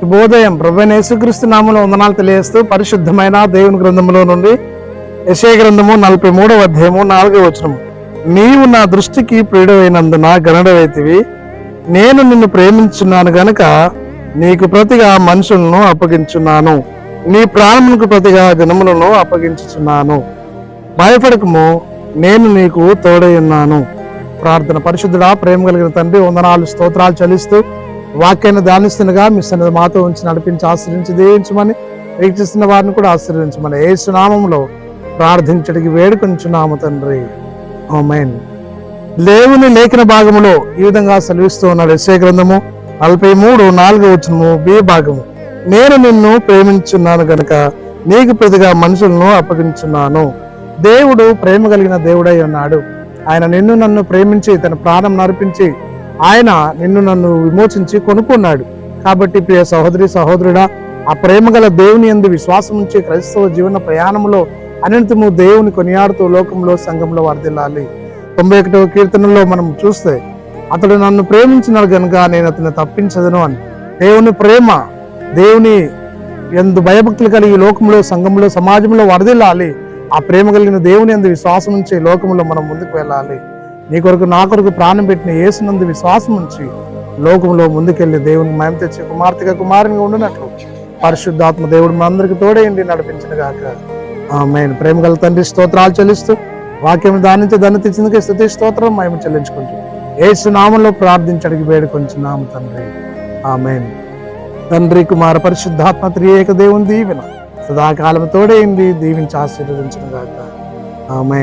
శుభోదయం. ప్రభు యేసుక్రీస్తు నామంలో వందనాలు తెలియజేస్తూ పరిశుద్ధమైన దేవుని గ్రంథంలో నుండి యశయ గ్రంథము నలభై మూడవ అధ్యాయము నాలుగవ వచనము నీవు నా దృష్టికి ప్రియుడైనందున గనడవైతివి. నేను నిన్ను ప్రేమించున్నాను గనుక నీకు ప్రతిగా మనుషులను అప్పగించున్నాను. నీ ప్రాణములకు ప్రతిగా జనములను అప్పగించుచున్నాను. భయపడకము నేను నీకు తోడై ఉన్నాను. ప్రార్థన పరిశుద్ధుడా ప్రేమ కలిగిన తండ్రి వందనాలు స్తోత్రాలు చలిస్తూ వాక్యాన్ని ధ్యానిస్తుండగా మీ సన్నిధి మాతో ఉంచి నడిపించి ఆశ్రయించి దీవించమని వీక్షిస్తున్న వారిని కూడా ఆశ్రయించమని ఏ సునామంలో ప్రార్థించడానికి వేడుకొంచున్నాము తండ్రి. ఆమేన్. దేవుని లేఖన భాగములో ఈ విధంగా సెలవిస్తూ ఉన్నాడు. యెషయా గ్రంథము నలభై మూడు నాలుగు వచనము బి భాగము. నేను నిన్ను ప్రేమించున్నాను గనుక నీకు ప్రతిగా మనుషులను అప్పగించున్నాను. దేవుడు ప్రేమ కలిగిన దేవుడై ఉన్నాడు. ఆయన నిన్ను నన్ను ప్రేమించి తన ప్రాణం నడిపించి ఆయన నిన్ను నన్ను విమోచించి కొనుక్కున్నాడు. కాబట్టి ప్రియ సహోదరి సహోదరుడా ఆ ప్రేమ గల దేవుని ఎందు విశ్వాసం ఉంచే క్రైస్తవ జీవన ప్రయాణంలో అనంతము దేవుని కొనియాడుతూ లోకంలో సంఘంలో వర్దిల్లాలి తొంభై ఒకటవ కీర్తనలో మనం చూస్తే అతడు నన్ను ప్రేమించినాడు కనుక నేను అతను తప్పించదను అని. దేవుని ప్రేమ దేవుని ఎందు భయభక్తులు కలిగి లోకంలో సంఘంలో సమాజంలో వరదిల్లాలి ఆ ప్రేమ కలిగిన దేవుని ఎందు విశ్వాసం ఉంచే లోకంలో మనం ముందుకు వెళ్ళాలి. నీ కొరకు నా కొరకు ప్రాణం పెట్టిన యేసునందు విశ్వాసం ఉంచి లోకంలో ముందుకెళ్ళి దేవుని మయం తెచ్చి కుమార్తెగా కుమారునిగా ఉండినట్లు పరిశుద్ధాత్మ దేవుడు మన అందరికి తోడేయండి నడిపించిన గాక ఆమె ప్రేమ గల తండ్రి స్తోత్రాలు చెల్లిస్తూ వాక్యం దానించి దాన్ని తెచ్చిందుకే స్థుతి స్తోత్రం మేము చెల్లించుకుంటూ ఏసు నామంలో ప్రార్థించడికి వేడుకొంచున్నాము తండ్రి. ఆమెన్. తండ్రి కుమార పరిశుద్ధాత్మ త్రియేక దేవుని దీవెన సదాకాలం తోడేయండి దీవించి ఆశీర్వదించిన గాక ఆమె